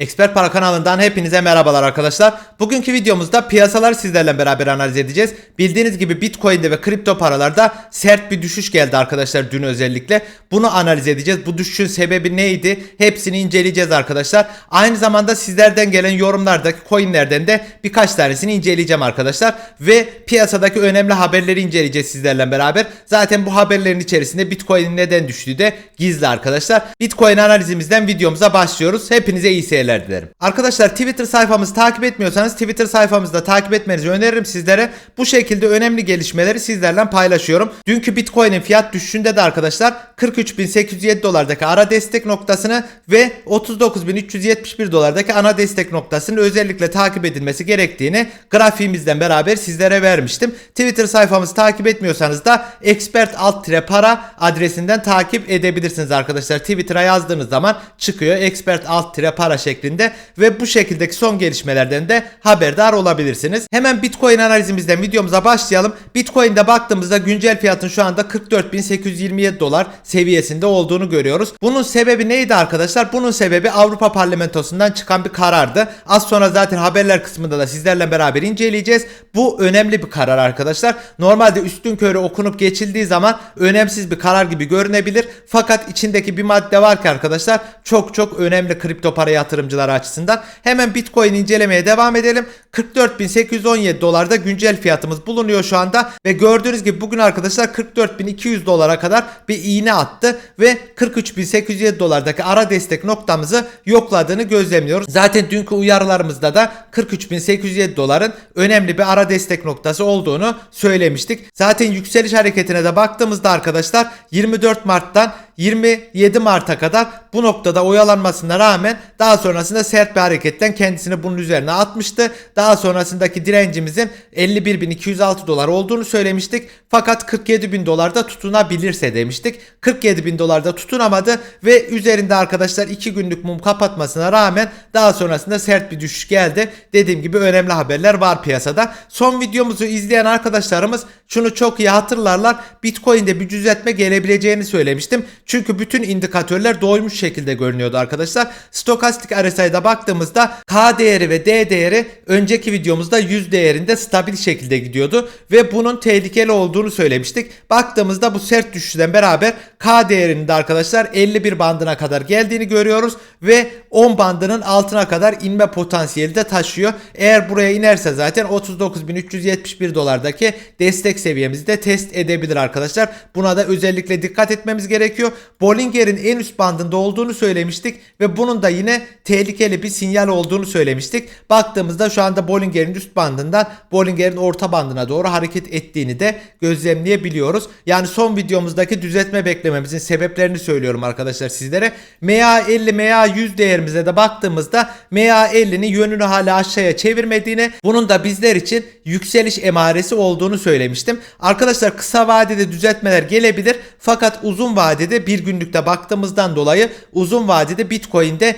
Expert Para kanalından hepinize merhabalar arkadaşlar. Bugünkü videomuzda piyasaları sizlerle beraber analiz edeceğiz. Bildiğiniz gibi Bitcoin'de ve kripto paralarda sert bir düşüş geldi arkadaşlar dün özellikle. Bunu analiz edeceğiz. Bu düşüşün sebebi neydi? Hepsini inceleyeceğiz arkadaşlar. Aynı zamanda sizlerden gelen yorumlardaki coinlerden de birkaç tanesini inceleyeceğim arkadaşlar. Ve piyasadaki önemli haberleri inceleyeceğiz sizlerle beraber. Zaten bu haberlerin içerisinde Bitcoin'in neden düştüğü de gizli arkadaşlar. Bitcoin analizimizden videomuza başlıyoruz. Hepinize iyi seyirler dilerim. Arkadaşlar Twitter sayfamızı takip etmiyorsanız Twitter sayfamızda takip etmenizi öneririm sizlere. Bu şekilde önemli gelişmeleri sizlerle paylaşıyorum. Dünkü Bitcoin'in fiyat düşüşünde de arkadaşlar 43.807 dolardaki ara destek noktasını ve 39.371 dolardaki ana destek noktasını özellikle takip edilmesi gerektiğini grafiğimizden beraber sizlere vermiştim. Twitter sayfamızı takip etmiyorsanız da expert alt para adresinden takip edebilirsiniz arkadaşlar. Twitter'a yazdığınız zaman çıkıyor expert alt para şeklinde ve bu şekildeki son gelişmelerden de haberdar olabilirsiniz. Hemen Bitcoin analizimizden videomuza başlayalım. Bitcoin'de baktığımızda güncel fiyatın şu anda 44.827 dolar seviyesinde olduğunu görüyoruz. Bunun sebebi neydi arkadaşlar? Bunun sebebi Avrupa Parlamentosu'ndan çıkan bir karardı. Az sonra zaten haberler kısmında da sizlerle beraber inceleyeceğiz. Bu önemli bir karar arkadaşlar. Normalde üstün körü okunup geçildiği zaman önemsiz bir karar gibi görünebilir. Fakat içindeki bir madde var ki arkadaşlar çok çok önemli kripto para yatırımcıları açısından. Hemen Bitcoin incelemeye devam edelim. 44.817 dolarda güncel fiyatımız bulunuyor şu anda ve gördüğünüz gibi bugün arkadaşlar 44.200 dolara kadar bir iğne attı ve 43.807 dolardaki ara destek noktamızı yokladığını gözlemliyoruz. Zaten dünkü uyarılarımızda da 43.807 doların önemli bir ara destek noktası olduğunu söylemiştik. Zaten yükseliş hareketine de baktığımızda arkadaşlar 24 Mart'tan 27 Mart'a kadar bu noktada oyalanmasına rağmen daha sonrasında sert bir hareketten kendisini bunun üzerine atmıştı. Daha sonrasındaki direncimizin 51.206 dolar olduğunu söylemiştik. Fakat 47.000 dolarda tutunabilirse demiştik. 47.000 dolarda tutunamadı ve üzerinde arkadaşlar 2 günlük mum kapatmasına rağmen daha sonrasında sert bir düşüş geldi. Dediğim gibi önemli haberler var piyasada. Son videomuzu izleyen arkadaşlarımız şunu çok iyi hatırlarlar. Bitcoin'de bir düzeltme gelebileceğini söylemiştim. Çünkü bütün indikatörler doymuş şekilde görünüyordu arkadaşlar. Stokastik RSI'da baktığımızda K değeri ve D değeri önceki videomuzda 100 değerinde stabil şekilde gidiyordu ve bunun tehlikeli olduğunu söylemiştik. Baktığımızda bu sert düşüşten beraber K değerinin de arkadaşlar 51 bandına kadar geldiğini görüyoruz ve 10 bandının altına kadar inme potansiyeli de taşıyor. Eğer buraya inerse zaten 39.371 dolardaki destek seviyemizi de test edebilir arkadaşlar. Buna da özellikle dikkat etmemiz gerekiyor. Bollinger'in en üst bandında olduğunu söylemiştik ve bunun da yine tehlikeli bir sinyal olduğunu söylemiştik. Baktığımızda şu anda Bollinger'in üst bandından Bollinger'in orta bandına doğru hareket ettiğini de gözlemleyebiliyoruz. Yani son videomuzdaki düzeltme beklememizin sebeplerini söylüyorum arkadaşlar sizlere. MA50 MA100 değerimize de baktığımızda MA50'nin yönünü hala aşağıya çevirmediğini bunun da bizler için yükseliş emaresi olduğunu söylemiştim. Arkadaşlar kısa vadede düzeltmeler gelebilir fakat uzun vadede bir günlükte baktığımızdan dolayı uzun vadede Bitcoin'de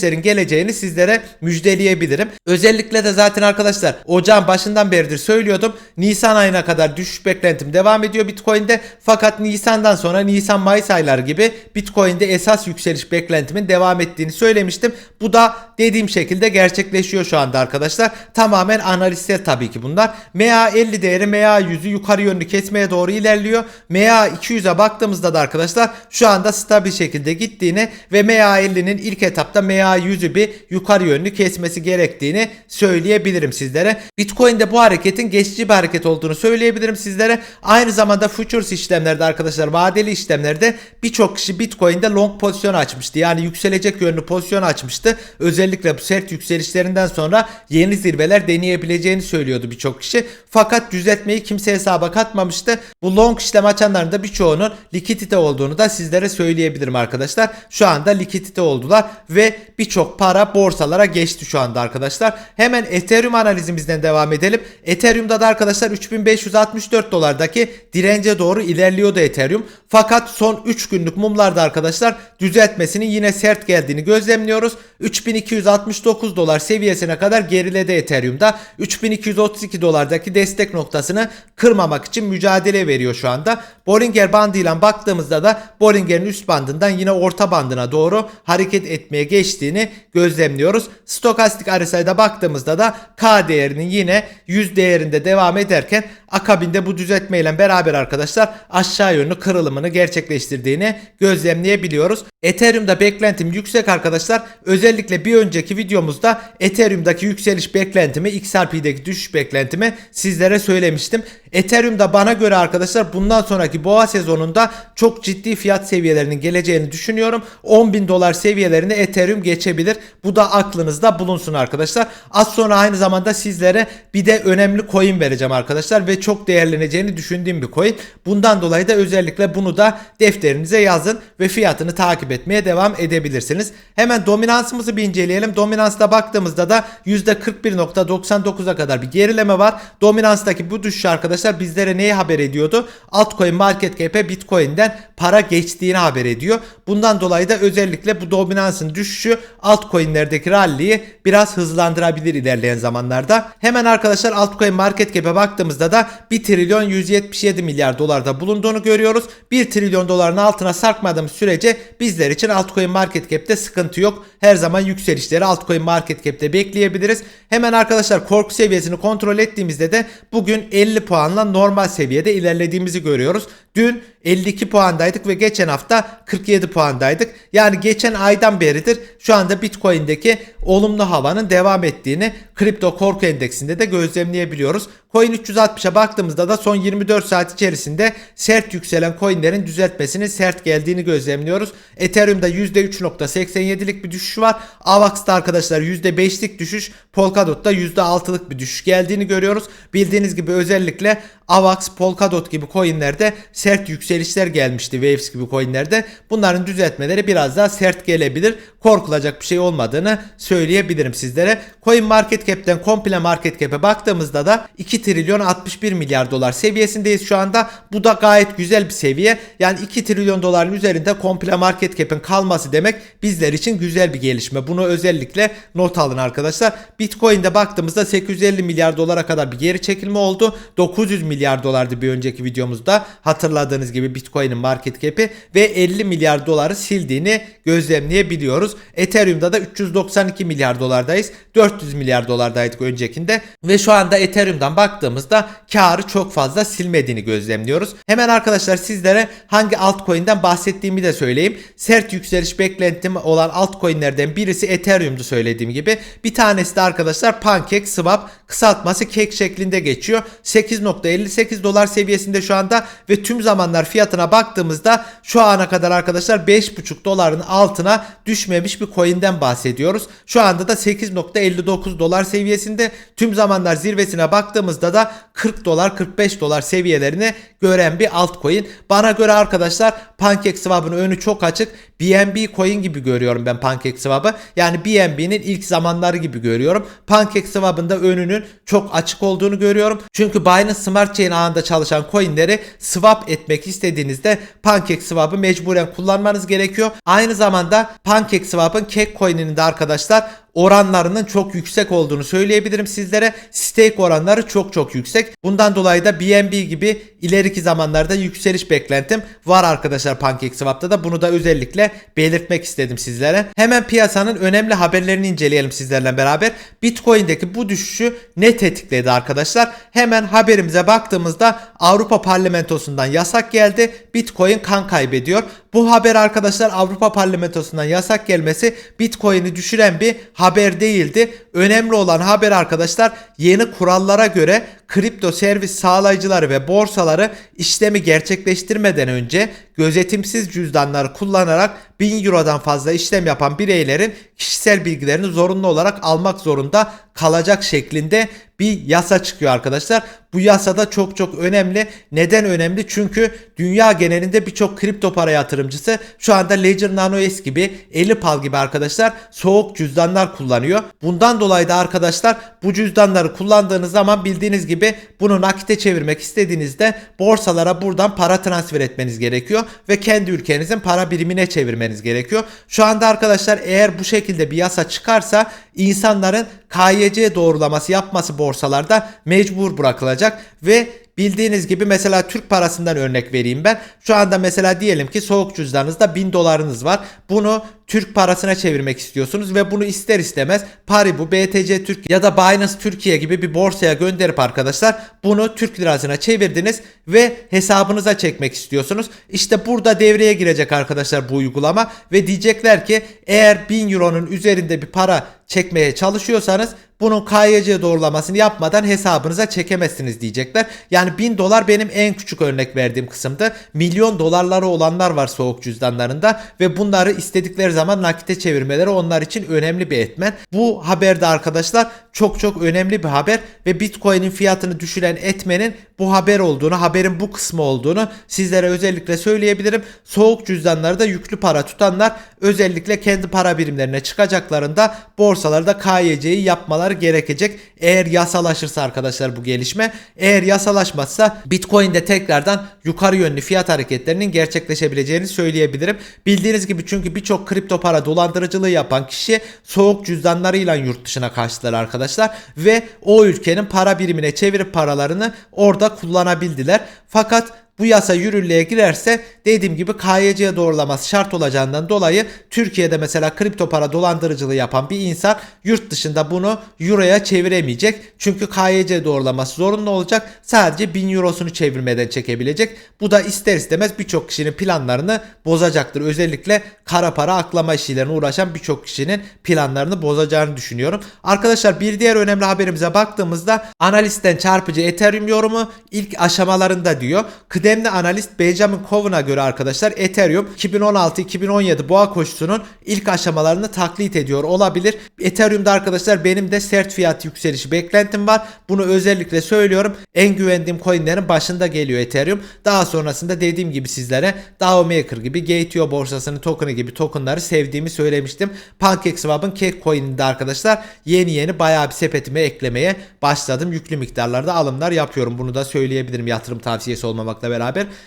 yükselişlerin geleceğini sizlere müjdeleyebilirim. Özellikle de zaten arkadaşlar ocağın başından beridir söylüyordum. Nisan ayına kadar düşüş beklentim devam ediyor Bitcoin'de. Fakat Nisan'dan sonra Nisan Mayıs ayları gibi Bitcoin'de esas yükseliş beklentimin devam ettiğini söylemiştim. Bu da dediğim şekilde gerçekleşiyor şu anda arkadaşlar. Tamamen analistler tabii ki bunlar. MA50 değeri MA100'ü yukarı yönlü kesmeye doğru ilerliyor. MA200'e baktığımızda da arkadaşlar şu anda stabil şekilde gittiğini ve MA50'nin ilk etapta MA100'ü bir yukarı yönlü kesmesi gerektiğini söyleyebilirim sizlere. Bitcoin'de bu hareketin geçici bir hareket olduğunu söyleyebilirim sizlere. Aynı zamanda futures işlemlerde arkadaşlar vadeli işlemlerde birçok kişi Bitcoin'de long pozisyon açmıştı. Yani yükselecek yönlü pozisyon açmıştı. Özellikle bu sert yükselişlerinden sonra yeni zirveler deneyebileceğini söylüyordu birçok kişi. Fakat düzeltmeyi kimse hesaba katmamıştı. Bu long işlem açanların da birçoğunun likidite olduğunu da sizlere söyleyebilirim arkadaşlar. Şu anda likidite oldular ve birçok para borsalara geçti şu anda arkadaşlar. Hemen Ethereum analizimizden devam edelim. Ethereum'da da arkadaşlar 3564 dolardaki dirence doğru ilerliyordu Ethereum. Fakat son 3 günlük mumlarda arkadaşlar düzeltmesinin yine sert geldiğini gözlemliyoruz. 3269 dolar seviyesine kadar geriledi Ethereum'da. 3232 dolardaki destek noktasını kırmamak için mücadele veriyor şu anda. Bollinger bandıyla baktığımızda da Bollinger'in üst bandından yine orta bandına doğru hareket etmeye geçtiğini geçtiğini gözlemliyoruz. Stokastik RSI'da baktığımızda da K değerinin yine 100 değerinde devam ederken akabinde bu düzeltmeyle beraber arkadaşlar aşağı yönlü kırılımını gerçekleştirdiğini gözlemleyebiliyoruz. Ethereum'da beklentim yüksek arkadaşlar. Özellikle bir önceki videomuzda Ethereum'daki yükseliş beklentimi, XRP'deki düşüş beklentimi sizlere söylemiştim. Ethereum'da bana göre arkadaşlar bundan sonraki boğa sezonunda çok ciddi fiyat seviyelerinin geleceğini düşünüyorum. 10 bin dolar seviyelerine Ethereum geçebilir. Bu da aklınızda bulunsun arkadaşlar. Az sonra aynı zamanda sizlere bir de önemli coin vereceğim arkadaşlar ve çok değerleneceğini düşündüğüm bir coin. Bundan dolayı da özellikle bunu da defterinize yazın ve fiyatını takip etmeye devam edebilirsiniz. Hemen dominansımızı bir inceleyelim. Dominansta baktığımızda da %41.99'a kadar bir gerileme var. Dominanstaki bu düşüş arkadaşlar bizlere neyi haber ediyordu? Altcoin market cap'e Bitcoin'den para geçtiğini haber ediyor. Bundan dolayı da özellikle bu dominansın düşüşü altcoin'lerdeki rally'yi biraz hızlandırabilir ilerleyen zamanlarda. Hemen arkadaşlar altcoin market cap'e baktığımızda da 1 trilyon 177 milyar dolarda bulunduğunu görüyoruz. 1 trilyon doların altına sarkmadığımız sürece bizler için altcoin market cap'te sıkıntı yok. Her zaman yükselişleri altcoin market cap'te bekleyebiliriz. Hemen arkadaşlar korku seviyesini kontrol ettiğimizde de bugün 50 puanla normal seviyede ilerlediğimizi görüyoruz. Dün 52 puandaydık ve geçen hafta 47 puandaydık. Yani geçen aydan beridir şu anda Bitcoin'deki olumlu havanın devam ettiğini kripto korku endeksinde de gözlemleyebiliyoruz. Coin 360'a baktığımızda da son 24 saat içerisinde sert yükselen coinlerin düzeltmesinin sert geldiğini gözlemliyoruz. Ethereum'da %3.87'lik bir düşüş var. Avax'ta arkadaşlar %5'lik düşüş, Polkadot'ta %6'lık bir düşüş geldiğini görüyoruz. Bildiğiniz gibi özellikle Avax, Polkadot gibi coinlerde sert yükselişler gelmişti Waves gibi coinlerde. Bunların düzeltmeleri biraz daha sert gelebilir. Korkulacak bir şey olmadığını söyleyebilirim sizlere. Coin Market Cap'ten komple Market Cap'e baktığımızda da 2 trilyon 61 milyar dolar seviyesindeyiz şu anda. Bu da gayet güzel bir seviye. Yani 2 trilyon doların üzerinde komple Market Cap'in kalması demek bizler için güzel bir gelişme. Bunu özellikle not alın arkadaşlar. Bitcoin'de baktığımızda 850 milyar dolara kadar bir geri çekilme oldu. 900 milyar dolardı bir önceki videomuzda. Hatırladığınız gibi Bitcoin'in market cap'i ve 50 milyar doları sildiğini gözlemleyebiliyoruz. Ethereum'da da 392 milyar dolardayız. 400 milyar dolardaydık öncekinde ve şu anda Ethereum'dan baktığımızda karı çok fazla silmediğini gözlemliyoruz. Hemen arkadaşlar sizlere hangi altcoin'den bahsettiğimi de söyleyeyim. Sert yükseliş beklentim olan altcoin'lerden birisi Ethereum'du söylediğim gibi. Bir tanesi de arkadaşlar PancakeSwap kısaltması cake şeklinde geçiyor. 8.58 dolar seviyesinde şu anda ve tüm zamanlar fiyatına baktığımızda şu ana kadar arkadaşlar 5.5 doların altına düşmemiş bir coin'den bahsediyoruz. Şu anda da 8.59 dolar seviyesinde tüm zamanlar zirvesine baktığımızda da 40 dolar 45 dolar seviyelerini gören bir altcoin. Bana göre arkadaşlar PancakeSwap'ın önü çok açık. BNB coin gibi görüyorum ben PancakeSwap'ı. Yani BNB'nin ilk zamanları gibi görüyorum. PancakeSwap'ın da önünün çok açık olduğunu görüyorum. Çünkü Binance Smart Chain ağında çalışan coinleri swap etmek istediğinizde PancakeSwap'ı mecburen kullanmanız gerekiyor. Aynı zamanda PancakeSwap'ın Cake coin'inin de arkadaşlar oranlarının çok yüksek olduğunu söyleyebilirim sizlere. Stake oranları çok çok yüksek. Bundan dolayı da BNB gibi ileriki zamanlarda yükseliş beklentim var arkadaşlar PancakeSwap'ta da. Bunu da özellikle belirtmek istedim sizlere. Hemen piyasanın önemli haberlerini inceleyelim sizlerle beraber. Bitcoin'deki bu düşüşü ne tetikledi arkadaşlar? Hemen haberimize baktığımızda Avrupa Parlamentosu'ndan yasak geldi. Bitcoin kan kaybediyor. Bu haber arkadaşlar Avrupa Parlamentosu'ndan yasak gelmesi Bitcoin'i düşüren bir haber değildi. Önemli olan haber arkadaşlar yeni kurallara göre kripto servis sağlayıcıları ve borsaları işlemi gerçekleştirmeden önce gözetimsiz cüzdanları kullanarak 1000 Euro'dan fazla işlem yapan bireylerin kişisel bilgilerini zorunlu olarak almak zorunda kalacak şeklinde bir yasa çıkıyor arkadaşlar. Bu yasada çok çok önemli. Neden önemli? Çünkü dünya genelinde birçok kripto para yatırımcısı şu anda Ledger Nano S gibi, Elipal gibi arkadaşlar soğuk cüzdanlar kullanıyor. Bundan dolayı da arkadaşlar bu cüzdanları kullandığınız zaman bildiğiniz gibi bunu nakite çevirmek istediğinizde borsalara buradan para transfer etmeniz gerekiyor ve kendi ülkenizin para birimine çevirmeniz gerekiyor. Şu anda arkadaşlar eğer bu şekilde bir yasa çıkarsa insanların KYC doğrulaması yapması borsalarda mecbur bırakılacak ve Bildiğiniz gibi mesela Türk parasından örnek vereyim ben. Şu anda mesela diyelim ki soğuk cüzdanınızda 1000 dolarınız var. Bunu Türk parasına çevirmek istiyorsunuz ve bunu ister istemez Paribu, BTC Türk ya da Binance Türkiye gibi bir borsaya gönderip arkadaşlar bunu Türk lirasına çevirdiniz ve hesabınıza çekmek istiyorsunuz. İşte burada devreye girecek arkadaşlar bu uygulama ve diyecekler ki eğer 1000 euronun üzerinde bir para çekmeye çalışıyorsanız bunun KYC doğrulamasını yapmadan hesabınıza çekemezsiniz diyecekler. Yani 1000 dolar benim en küçük örnek verdiğim kısımda. Milyon dolarları olanlar var soğuk cüzdanlarında ve bunları istedikleri zaman nakite çevirmeleri onlar için önemli bir etmen. Bu haberde arkadaşlar çok çok önemli bir haber ve Bitcoin'in fiyatını düşüren etmenin bu haber olduğunu, haberin bu kısmı olduğunu sizlere özellikle söyleyebilirim. Soğuk cüzdanlarda yüklü para tutanlar özellikle kendi para birimlerine çıkacaklarında borsalarda KYC'yi yapmaları gerekecek. Eğer yasalaşırsa arkadaşlar bu gelişme, eğer yasalaşmazsa Bitcoin'de tekrardan yukarı yönlü fiyat hareketlerinin gerçekleşebileceğini söyleyebilirim. Bildiğiniz gibi çünkü birçok kripto para dolandırıcılığı yapan kişi soğuk cüzdanlarıyla yurt dışına kaçtılar arkadaşlar ve o ülkenin para birimine çevirip paralarını orada kullanabildiler. Fakat bu yasa yürürlüğe girerse dediğim gibi KYC doğrulaması şart olacağından dolayı Türkiye'de mesela kripto para dolandırıcılığı yapan bir insan yurt dışında bunu euroya çeviremeyecek. Çünkü KYC doğrulaması zorunlu olacak. Sadece 1000 eurosunu çevirmeden çekebilecek. Bu da ister istemez birçok kişinin planlarını bozacaktır. Özellikle kara para aklama işlerine uğraşan birçok kişinin planlarını bozacağını düşünüyorum. Arkadaşlar bir diğer önemli haberimize baktığımızda analistten çarpıcı Ethereum yorumu ilk aşamalarında diyor. Kıdemli analist Benjamin Cowen'a göre arkadaşlar Ethereum 2016-2017 boğa koşusunun ilk aşamalarını taklit ediyor olabilir. Ethereum'da arkadaşlar benim de sert fiyat yükselişi beklentim var. Bunu özellikle söylüyorum. En güvendiğim coinlerin başında geliyor Ethereum. Daha sonrasında dediğim gibi sizlere DAO Maker gibi Gate.io borsasının token'ı gibi tokenları sevdiğimi söylemiştim. PancakeSwap'ın Cake coin'inde arkadaşlar yeni yeni bayağı bir sepetime eklemeye başladım. Yüklü miktarlarda alımlar yapıyorum. Bunu da söyleyebilirim yatırım tavsiyesi olmamakla beraber.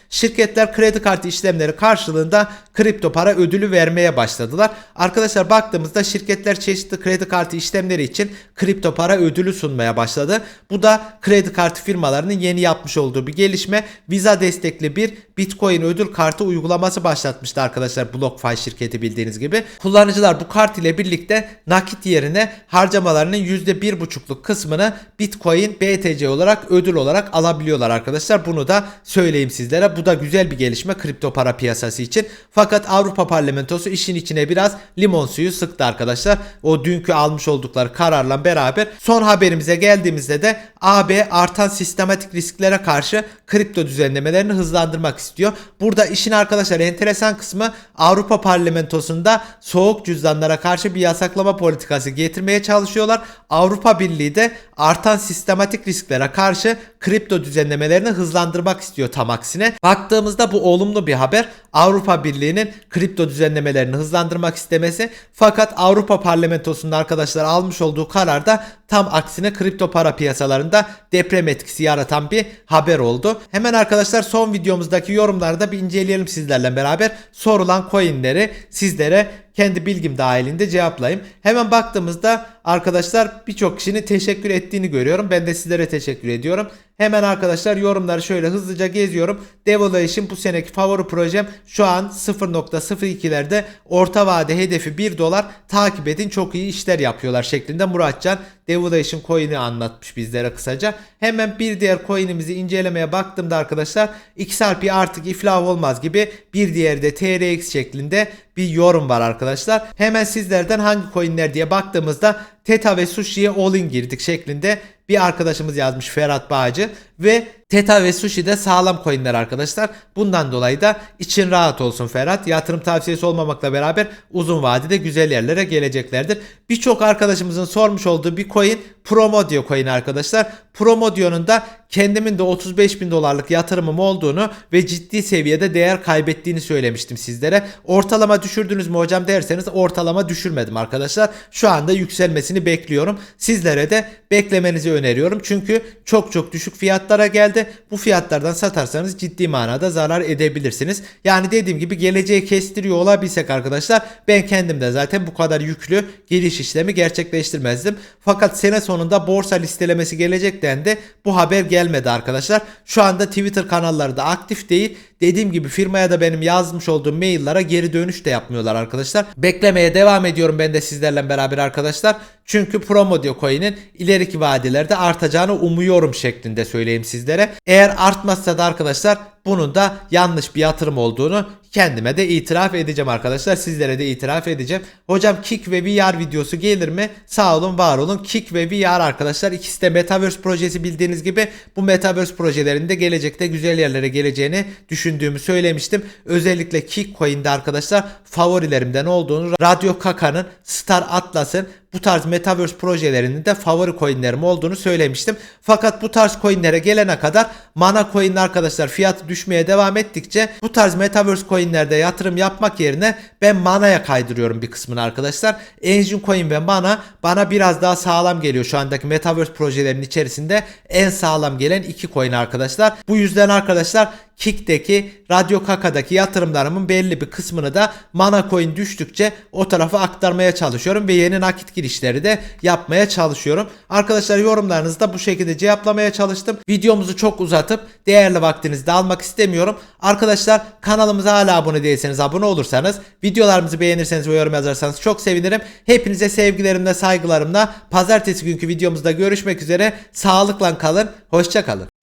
Şirketler kredi kartı işlemleri karşılığında kripto para ödülü vermeye başladılar. Arkadaşlar baktığımızda şirketler çeşitli kredi kartı işlemleri için kripto para ödülü sunmaya başladı. Bu da kredi kartı firmalarının yeni yapmış olduğu bir gelişme. Visa destekli bir Bitcoin ödül kartı uygulaması başlatmıştı arkadaşlar BlockFi şirketi bildiğiniz gibi. Kullanıcılar bu kart ile birlikte nakit yerine harcamalarının %1,5'luk kısmını Bitcoin BTC olarak ödül olarak alabiliyorlar arkadaşlar. Bunu da söyleyeyim sizlere. Bu da güzel bir gelişme kripto para piyasası için. Fakat Avrupa Parlamentosu işin içine biraz limon suyu sıktı arkadaşlar. O dünkü almış oldukları kararla beraber son haberimize geldiğimizde de AB artan sistematik risklere karşı kripto düzenlemelerini hızlandırmak istiyor. Burada işin arkadaşlar enteresan kısmı Avrupa Parlamentosu'nda soğuk cüzdanlara karşı bir yasaklama politikası getirmeye çalışıyorlar. Avrupa Birliği de artan sistematik risklere karşı kripto düzenlemelerini hızlandırmak istiyor tam aksine. Baktığımızda bu olumlu bir haber. Avrupa Birliği'nin kripto düzenlemelerini hızlandırmak istemesi fakat Avrupa Parlamentosu'nun arkadaşlar almış olduğu kararda tam aksine kripto para piyasalarında deprem etkisi yaratan bir haber oldu. Hemen arkadaşlar son videomuzdaki yorumlarda bir inceleyelim sizlerle beraber. Sorulan coinleri sizlere kendi bilgim dahilinde cevaplayayım. Hemen baktığımızda arkadaşlar birçok kişinin teşekkür ettiğini görüyorum. Ben de sizlere teşekkür ediyorum. Hemen arkadaşlar yorumları şöyle hızlıca geziyorum. Devaluation bu seneki favori projem şu an 0.02'lerde orta vade hedefi 1 dolar takip edin çok iyi işler yapıyorlar şeklinde Muratcan Devaluation coin'i anlatmış bizlere kısaca. Hemen bir diğer coin'imizi incelemeye baktığımda arkadaşlar XRP artık iflah olmaz gibi bir diğeri de TRX şeklinde bir yorum var arkadaşlar. Hemen sizlerden hangi coinler diye baktığımızda Teta ve Sushi'ye all in girdik şeklinde bir arkadaşımız yazmış Ferhat Bağcı ve Teta ve Sushi de sağlam coinler arkadaşlar. Bundan dolayı da için rahat olsun Ferhat. Yatırım tavsiyesi olmamakla beraber uzun vadede güzel yerlere geleceklerdir. Birçok arkadaşımızın sormuş olduğu bir coin Promodio coin arkadaşlar. Promodio'nun da kendimin de 35 bin dolarlık yatırımım olduğunu ve ciddi seviyede değer kaybettiğini söylemiştim sizlere. Ortalama düşürdünüz mü hocam derseniz ortalama düşürmedim arkadaşlar. Şu anda yükselmesini bekliyorum. Sizlere de beklemenizi öneriyorum. Çünkü çok çok düşük fiyat fiyatlara geldi. Bu fiyatlardan satarsanız ciddi manada zarar edebilirsiniz. Yani dediğim gibi geleceği kestiriyor olabilsek arkadaşlar ben kendim de zaten bu kadar yüklü giriş işlemi gerçekleştirmezdim. Fakat sene sonunda borsa listelemesi gelecek dendi. Bu haber gelmedi arkadaşlar. Şu anda Twitter kanalları da aktif değil. Dediğim gibi firmaya da benim yazmış olduğum maillere geri dönüş de yapmıyorlar arkadaşlar. Beklemeye devam ediyorum ben de sizlerle beraber arkadaşlar. Çünkü Promodio coin'in ileriki vadelerde artacağını umuyorum şeklinde söyleyeyim sizlere. Eğer artmazsa da arkadaşlar bunun da yanlış bir yatırım olduğunu kendime de itiraf edeceğim arkadaşlar. Sizlere de itiraf edeceğim. Hocam Kick ve VR videosu gelir mi? Sağ olun var olun. Kick ve VR arkadaşlar ikisi de Metaverse projesi bildiğiniz gibi bu Metaverse projelerinde gelecekte güzel yerlere geleceğini düşündüğümü söylemiştim. Özellikle Kick Coin'de arkadaşlar favorilerimden olduğunu Radyo Kaka'nın Star Atlas'ın bu tarz Metaverse projelerinin de favori coinlerim olduğunu söylemiştim. Fakat bu tarz coinlere gelene kadar Mana coin'in arkadaşlar fiyatı düşmeye devam ettikçe bu tarz Metaverse coinlerde yatırım yapmak yerine ben Mana'ya kaydırıyorum bir kısmını arkadaşlar. Engine coin ve Mana bana biraz daha sağlam geliyor şu andaki Metaverse projelerinin içerisinde en sağlam gelen iki coin arkadaşlar. Bu yüzden arkadaşlar Kick'teki Radyo Kaka'daki yatırımlarımın belli bir kısmını da Mana Coin düştükçe o tarafa aktarmaya çalışıyorum ve yeni nakit girişleri de yapmaya çalışıyorum. Arkadaşlar yorumlarınızı da bu şekilde cevaplamaya çalıştım. Videomuzu çok uzatıp değerli vaktinizi de almak istemiyorum. Arkadaşlar kanalımıza hala abone değilseniz abone olursanız, videolarımızı beğenirseniz ve yorum yazarsanız çok sevinirim. Hepinize sevgilerimle, saygılarımla pazartesi günkü videomuzda görüşmek üzere. Sağlıkla kalın, hoşça kalın.